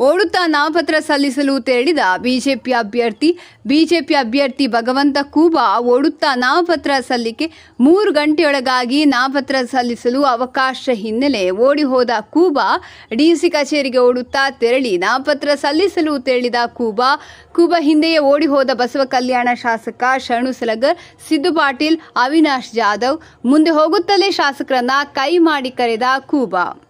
ಓಡುತ್ತಾ ನಾಮಪತ್ರ ಸಲ್ಲಿಸಲು ತೆರಳಿದ ಬಿಜೆಪಿ ಅಭ್ಯರ್ಥಿ ಬಿಜೆಪಿ ಅಭ್ಯರ್ಥಿ ಭಗವಂತ ಕೂಬಾ ಓಡುತ್ತಾ ನಾಮಪತ್ರ ಸಲ್ಲಿಕೆ ಮೂರು ಗಂಟೆಯೊಳಗಾಗಿ ನಾಮಪತ್ರ ಸಲ್ಲಿಸಲು ಅವಕಾಶ ಹಿನ್ನೆಲೆ ಓಡಿ ಹೋದ ಕೂಬಾ ಡಿಸಿ ಕಚೇರಿಗೆ ಓಡುತ್ತಾ ತೆರಳಿ ನಾಮಪತ್ರ ಸಲ್ಲಿಸಲು ತೆರಳಿದ ಕೂಬಾ ಕೂಬಾ ಹಿಂದೆಯೇ ಓಡಿ ಹೋದ ಬಸವ ಕಲ್ಯಾಣ ಶಾಸಕ ಶರಣು ಸಲಗರ್, ಸಿದ್ದು ಪಾಟೀಲ್, ಅವಿನಾಶ್ ಜಾಧವ್ ಮುಂದೆ ಹೋಗುತ್ತಲೇ ಶಾಸಕರನ್ನ ಕೈ ಮಾಡಿ ಕರೆದ ಕೂಬಾ.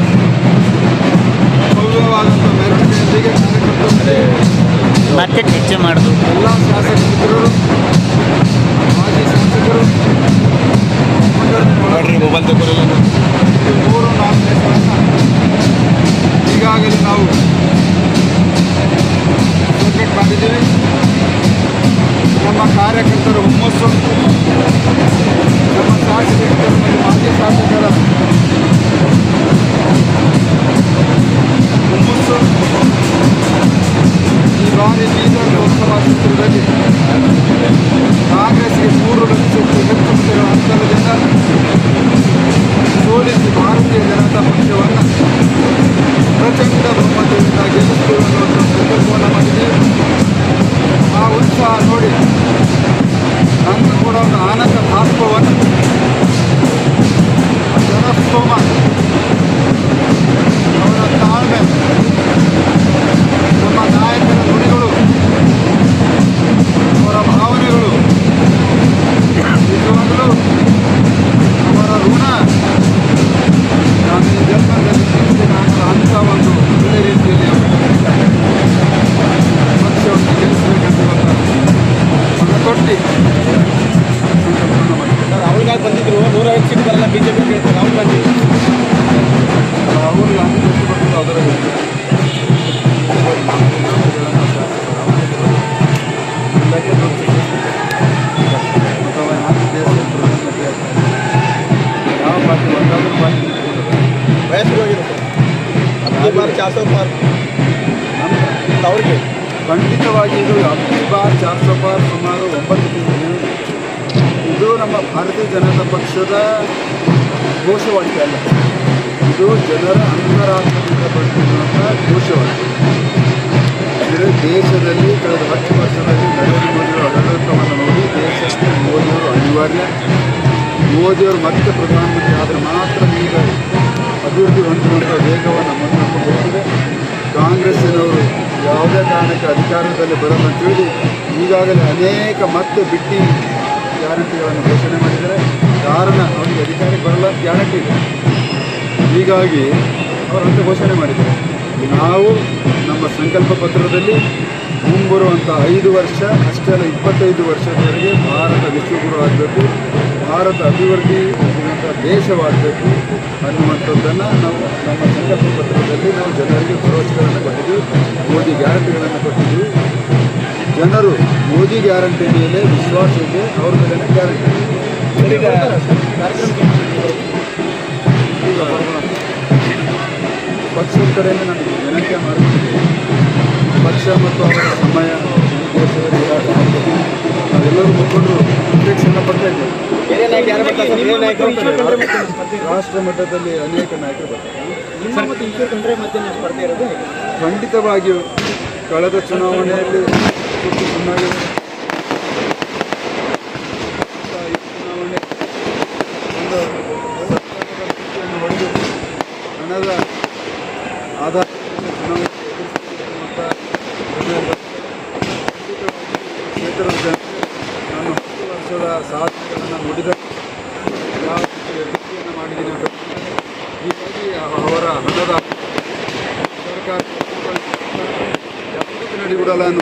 করে ಅನ್ನುವಂಥ ಆ ಉತ್ಸಾಹ ನೋಡಿ. ನನ್ನ ಕೂಡ ಒಂದು ಆನಂದ ಭಾಷ್ಪವನ್ನು ಸೀಟ್ ಬರಲ್ಲ ಬಿಜೆಪಿ ರಾಹುಲ್ ಗಾಂಧಿ. ರಾಹುಲ್ ಗಾಂಧಿ ಎಷ್ಟು ಬರ್ತದೆ ಅದರ ಯಾವ ಬಾರ್ ಪಾರ್ ನಮ್ಮ ಅವ್ರಿಗೆ ಖಂಡಿತವಾಗಿ ಇದು ಹತ್ತು ಬಾರ್, ಚಾರ್ಸೋ ಬಾರ್ ಸುಮಾರು ಒಂಬತ್ತು ಇದು ನಮ್ಮ ಭಾರತೀಯ ಜನತಾ ಪಕ್ಷದ ಘೋಷವಾಕ್ಯ ಅಲ್ಲ. ಇದು ಜನರ ಅಂತರಾತ್ಮದಿಂದ ಬಂದಿರುವಂಥ ಘೋಷವಾಕ್ಯ. ಇದು ದೇಶದಲ್ಲಿ ಕಳೆದ ಹತ್ತು ವರ್ಷದಲ್ಲಿ ನರೇಂದ್ರ ಮೋದಿಯವರು ಆಡಳಿತವನ್ನು ನೋಡಿ ದೇಶಕ್ಕೆ ಮೋದಿಯವರು ಅನಿವಾರ್ಯ. ಮೋದಿಯವರು ಮತ್ತೆ ಪ್ರಧಾನಮಂತ್ರಿ ಆದರೆ ಮಾತ್ರ ಈಗ ಅಭಿವೃದ್ಧಿ ಹೊಂದುವಂಥ ವೇಗವನ್ನು ಮುನ್ನಡೆದು ಕಾಂಗ್ರೆಸ್ಸಿನವರು ಯಾವುದೇ ಕಾರಣಕ್ಕೆ ಅಧಿಕಾರದಲ್ಲಿ ಬರಲ್ಲ ಅಂತ ಹೇಳಿ ಈಗಾಗಲೇ ಅನೇಕ ಮತ್ತೆ ಬಿಟ್ಟಿ ಗ್ಯಾರಂಟಿಗಳನ್ನು ಘೋಷಣೆ ಮಾಡಿದ್ದಾರೆ. ಕಾರಣ ಅವರಿಗೆ ಅಧಿಕಾರಿ ಬರಲ್ಲ ಗ್ಯಾರಂಟಿ ಇದೆ ಹೀಗಾಗಿ ಅವರಂತೆ ಘೋಷಣೆ ಮಾಡಿದ್ದಾರೆ. ನಾವು ನಮ್ಮ ಸಂಕಲ್ಪ ಪತ್ರದಲ್ಲಿ ಮುಂಬರುವಂಥ ಐದು ವರ್ಷ, ಅಷ್ಟೇ ಅಲ್ಲ ಇಪ್ಪತ್ತೈದು ವರ್ಷದವರೆಗೆ ಭಾರತ ವಿಶ್ವಗುರು ಆಗಬೇಕು, ಭಾರತ ಅಭಿವೃದ್ಧಿ ದೇಶವಾಗಬೇಕು ಅನ್ನುವಂಥದ್ದನ್ನು ನಾವು ನಮ್ಮ ಸಂಕಲ್ಪ ಪತ್ರದಲ್ಲಿ ನಾವು ಜನರಿಗೆ ಭರವಸೆಗಳನ್ನು ಕೊಟ್ಟಿದ್ದೀವಿ, ಮೋದಿ ಗ್ಯಾರಂಟಿಗಳನ್ನು ಕೊಟ್ಟಿದ್ದೀವಿ. ಜನರು ಮೋದಿ ಗ್ಯಾರಂಟಿ ಮೇಲೆ ವಿಶ್ವಾಸ ಇದೆ ಅವ್ರ ಮೇಲೆ ಗ್ಯಾರಂಟಿ. ಪಕ್ಷದ ಕಡೆಯಿಂದ ನಾನು ವಿನಂತಿ ಮಾಡುತ್ತಿದ್ದೇನೆ ಪಕ್ಷ ಮತ್ತು ಅವರ ಸಮಯ ನಾವೆಲ್ಲರೂ ಮುಖಂಡರು ಅಪೇಕ್ಷೆಯನ್ನು ಪಡ್ತಾ ಇದ್ದೇವೆ. ರಾಷ್ಟ್ರ ಮಟ್ಟದಲ್ಲಿ ಅನೇಕ ನಾಯಕರು ಬರ್ತಾರೆ? ಖಂಡಿತವಾಗಿಯೂ ಕಳೆದ ಚುನಾವಣೆಯಲ್ಲಿ ಸುಟ್ಟು ನಾನು ವರ್ಷದ ಸಾಧನೆಗಳನ್ನು ನುಡಿದ. ಅಭಿವೃದ್ಧಿಯನ್ನು ಮಾಡಿದ್ದೀನಿ ಹೀಗಾಗಿ ಅವರ ಹಣದ ಸರ್ಕಾರ ಯಾವುದಕ್ಕೆ ನಡೆಯುವುದಲ್ಲ